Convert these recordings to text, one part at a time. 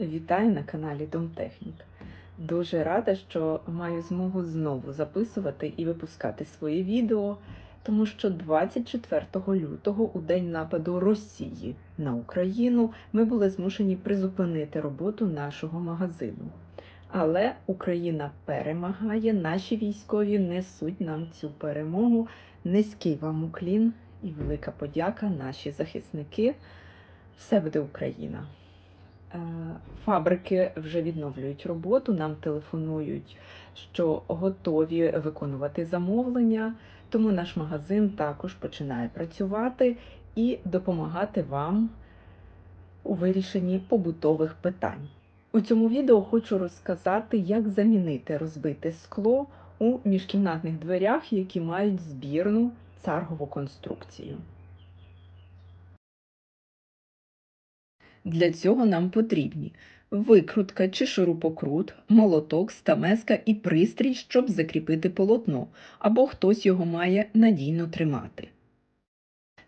Вітаю на каналі Домтехнік. Дуже рада, що маю змогу знову записувати і випускати свої відео, тому що 24 лютого, у день нападу Росії на Україну, ми були змушені призупинити роботу нашого магазину. Але Україна перемагає, наші військові несуть нам цю перемогу. Низький вам уклін і велика подяка, наші захисники. Все буде Україна. Е, Фабрики вже відновлюють роботу, нам телефонують, що готові виконувати замовлення, тому наш магазин також починає працювати і допомагати вам у вирішенні побутових питань. У цьому відео хочу розказати, як замінити розбите скло у міжкімнатних дверях, які мають збірну царгову конструкцію. Для цього нам потрібні викрутка чи шурупокрут, молоток, стамеска і пристрій, щоб закріпити полотно, або хтось його має надійно тримати.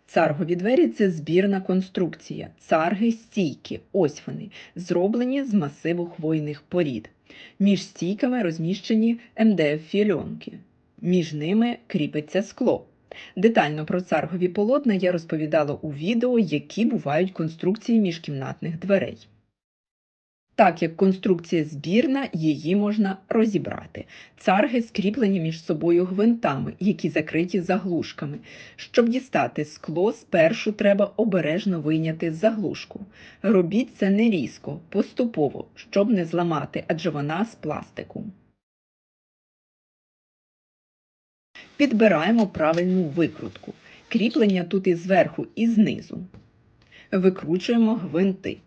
Царгові двері це збірна конструкція. Царги стійки, ось вони, зроблені з масиву хвойних порід. Між стійками розміщені МДФ-фільонки. Між ними кріпиться скло. Детально про царгові полотна я розповідала у відео, які бувають конструкції міжкімнатних дверей. Так як конструкція збірна, її можна розібрати. Царги скріплені між собою гвинтами, які закриті заглушками. Щоб дістати скло, спершу треба обережно вийняти заглушку. Робіть це не різко, поступово, щоб не зламати, адже вона з пластику. Підбираємо правильну викрутку. Кріплення тут і зверху, і знизу. Викручуємо гвинти.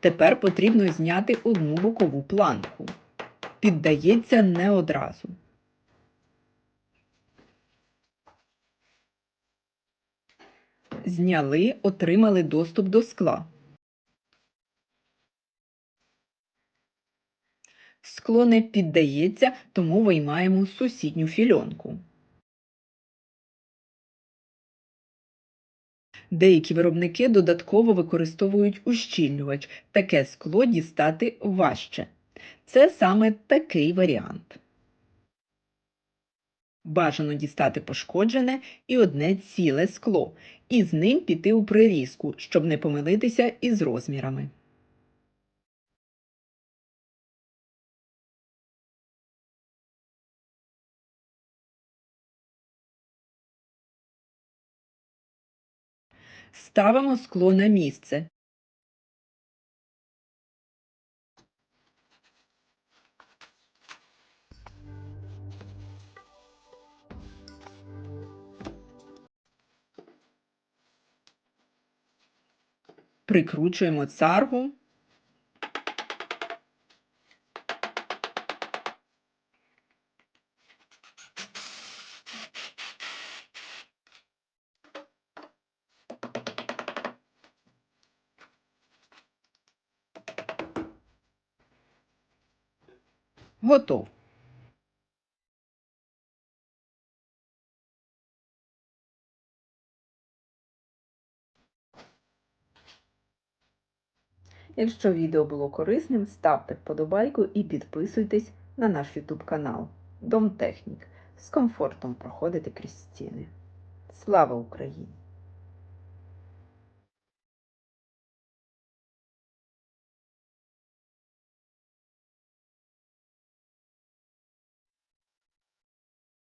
Тепер потрібно зняти одну бокову планку. Піддається не одразу. Зняли, отримали доступ до скла. Скло не піддається, тому виймаємо сусідню фільонку. Деякі виробники додатково використовують ущільнювач. Таке скло дістати важче. Це саме такий варіант. Бажано дістати пошкоджене і одне ціле скло, і з ним піти у прирізку, щоб не помилитися із розмірами. Ставимо скло на місце. Прикручуємо царгу. Готов. Якщо відео було корисним, ставте вподобайку і підписуйтесь на наш YouTube канал Домтехнік. З комфортом проходите крізь стіни. Слава Україні!